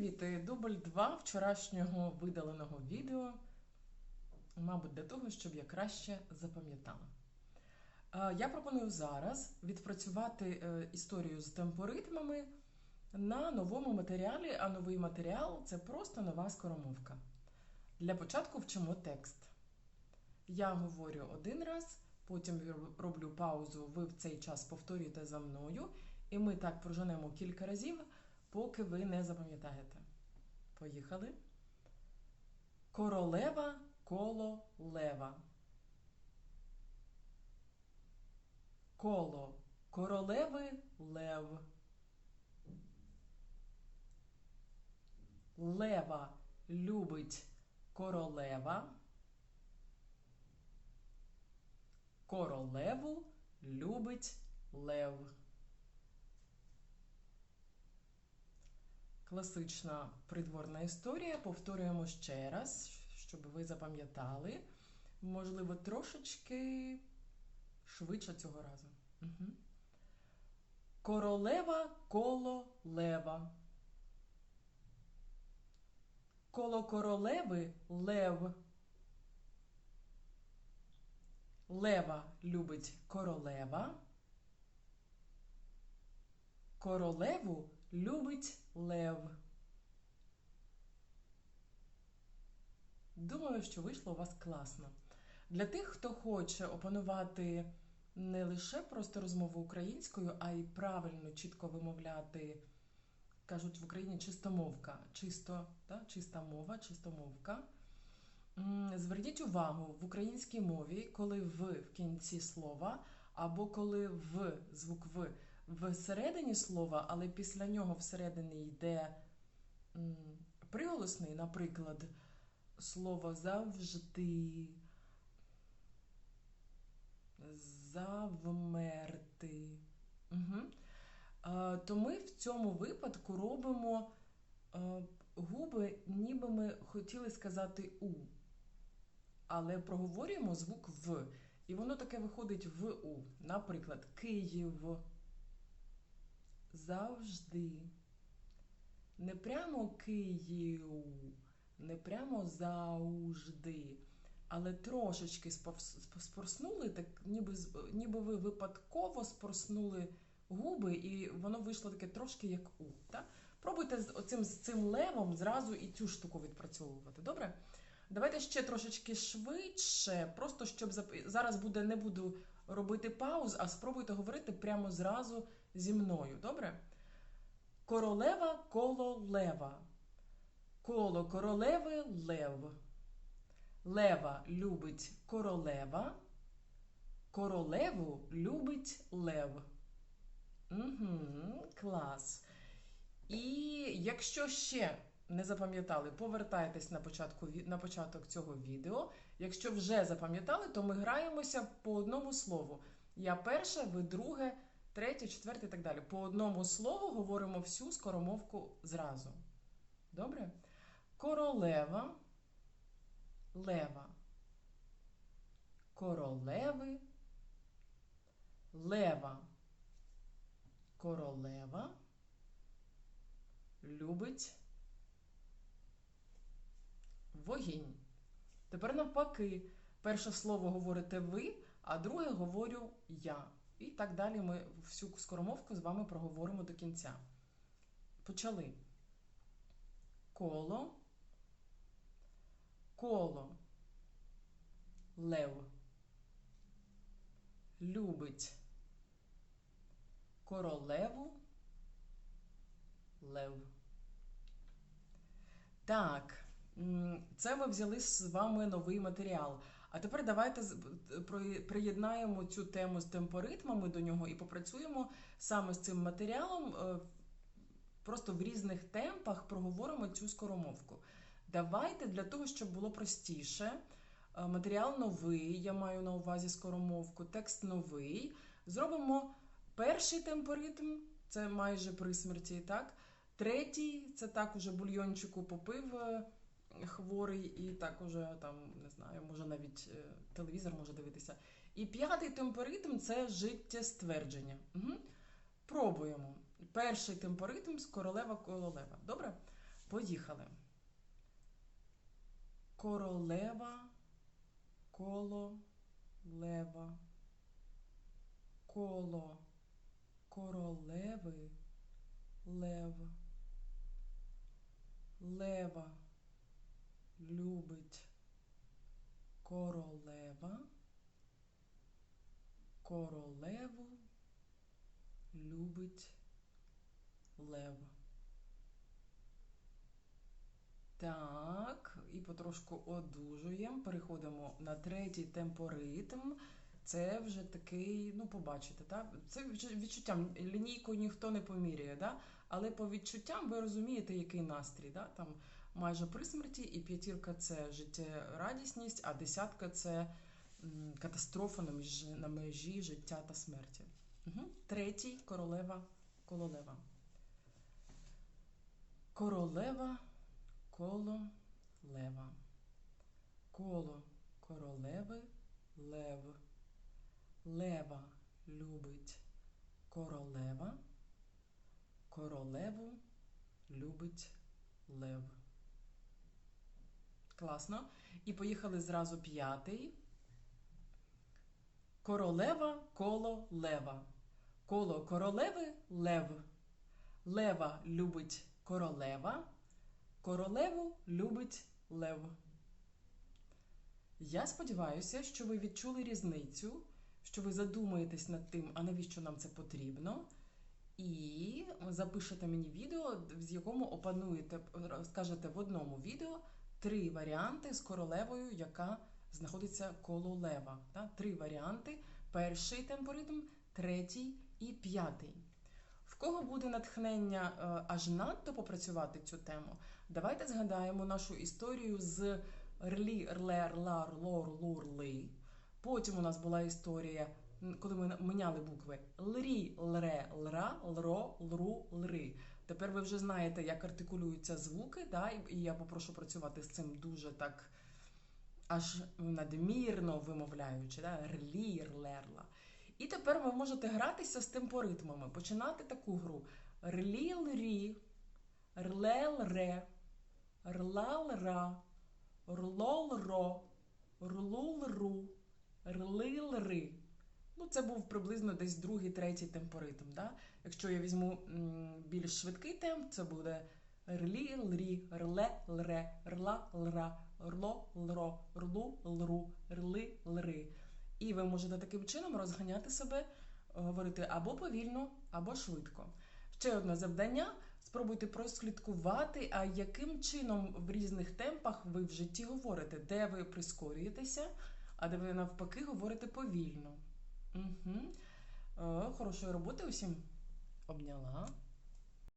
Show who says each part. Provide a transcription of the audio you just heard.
Speaker 1: привіт! Дубль 2 вчорашнього видаленого відео. Мабуть, для того, щоб я краще запам'ятала. Е, Я пропоную зараз відпрацювати е, історію з темпоритмами на новому матеріалі, а новий матеріал це просто нова скоромовка. Для початку вчимо текст. Я говорю один раз, потім роблю паузу, ви в цей час повторюєте за мною, і ми так проженемо кілька разів, поки ви не запам'ятаєте. Поїхали. Королева коло лева. Коло королеви лев. Лева любить королева. Королеву любить лев. Класична придворна історія. Повторюємо ще раз, щоб ви запам'ятали. Можливо, трошечки швидше цього разу. Угу. Королева коло лева. Коло королеви лев. Лева любить королева. Королеву любить лев. Думаю, що вийшло у вас класно. Для тих, хто хоче опанувати не лише просто розмову українською, а й правильно, чітко вимовляти, кажуть в Україні чистомовка, чисто, да? чиста мова, чистомовка. Зверніть увагу в українській мові, коли в в кінці слова, або коли в звук в всередині слова, але після нього всередині йде приголосний, наприклад, слово завжди, завмерти. Угу. То ми в цьому випадку робимо губи, ніби ми хотіли сказати У. Але проговорюємо звук В. І воно таке виходить в У. Наприклад, Київ. Завжди. Не прямо Київ, не прямо завжди. Але трошечки спорснули, так ніби ніби ви випадково спорснули губи, і воно вийшло таке трошки як У. Так? Пробуйте з оцим з цим левом зразу і цю штуку відпрацьовувати. Добре? Давайте ще трошечки швидше, просто щоб зараз буде, не буду робити пауз, а спробуйте говорити прямо зразу зі мною. Добре? Королева коло лева. Коло королеви лев. Лева любить королева. Королеву любить лев. Угу, Клас. І якщо ще не запам'ятали, повертайтесь на початку на початок цього відео. Якщо вже запам'ятали, то ми граємося по одному слову. Я перше, ви друге, третє, четверте і так далі. По одному слову говоримо всю скоромовку зразу. Добре? Королева, лева. Королеви, лева. Королева любить вогінь. Тепер навпаки, перше слово говорите ви, а друге говорю я. І так далі ми всю скоромовку з вами проговоримо до кінця. Почали. Коло, коло, лев, любить королеву, лев. Так. Це ми взяли з вами новий матеріал. А тепер давайте приєднаємо цю тему з темпоритмами до нього і попрацюємо саме з цим матеріалом. Е, просто в різних темпах проговоримо цю скоромовку. Давайте для того, щоб було простіше. Е, матеріал новий, я маю на увазі скоромовку, текст новий. Зробимо перший темпоритм, це майже при смерті, так? Третій це так уже бульйончику попив. Хворий, і так уже там не знаю, може навіть е, телевізор може дивитися. І п'ятий темпоритм це життєствердження. Угу. Пробуємо. Перший темпоритм з королева королева. Добре? Поїхали. Королева, коло, лева. Коло королеви, лев. Лева любить королева. Королеву любить лев. Так, і потрошку одужуємо. Переходимо на третій темпоритм. Це вже такий, ну, побачите, так? Це відчуттям. Лінійкою ніхто не поміряє, да? але по відчуттям ви розумієте, який настрій. Да? Там майже при смерті, і п'ятірка це життєрадісність, а десятка це катастрофа на межі, на межі життя та смерті. Угу. Третій королева кололева. Королева коло лева. Коло королеви лев. Лева любить королева. Королеву любить лев. Класно. І поїхали зразу п'ятий. Королева коло лева. Коло королеви лев. Лева любить королева. Королеву любить лев. Я сподіваюся, що ви відчули різницю, що ви задумаєтесь над тим, а навіщо нам це потрібно. І запишете мені відео, з якому опануєте, скажете в одному відео три варіанти з королевою, яка знаходиться коло лева. Так? Три варіанти: перший темпоритм, третій і п'ятий. В кого буде натхнення е, аж надто попрацювати цю тему? Давайте згадаємо нашу історію з рлі, рле, рла, рло, рлу, рли. Потім у нас була історія, коли ми міняли букви лрі, лре, лра, лро, лру, лри. Тепер ви вже знаєте, як артикулюються звуки, да? і- я попрошу працювати з цим дуже так аж надмірно вимовляючи, да? рлі, рлерла. І тепер ви можете гратися з темпоритмами, починати таку гру. Рлі, лрі, рле, лре, рла, лра, Ну, це був приблизно десь другий, третій темпоритм. Да? Якщо я візьму більш швидкий темп, це буде рлі, лрі, рле, лре, рла, лра, рло, лро, рлу, лру, рли, лри. І ви можете таким чином розганяти себе, е, говорити або повільно, або швидко. Ще одне завдання. Спробуйте прослідкувати, а яким чином в різних темпах ви в житті говорите, де ви прискорюєтеся, а де ви навпаки говорите повільно. Угу. Хорошої роботи усім обняла.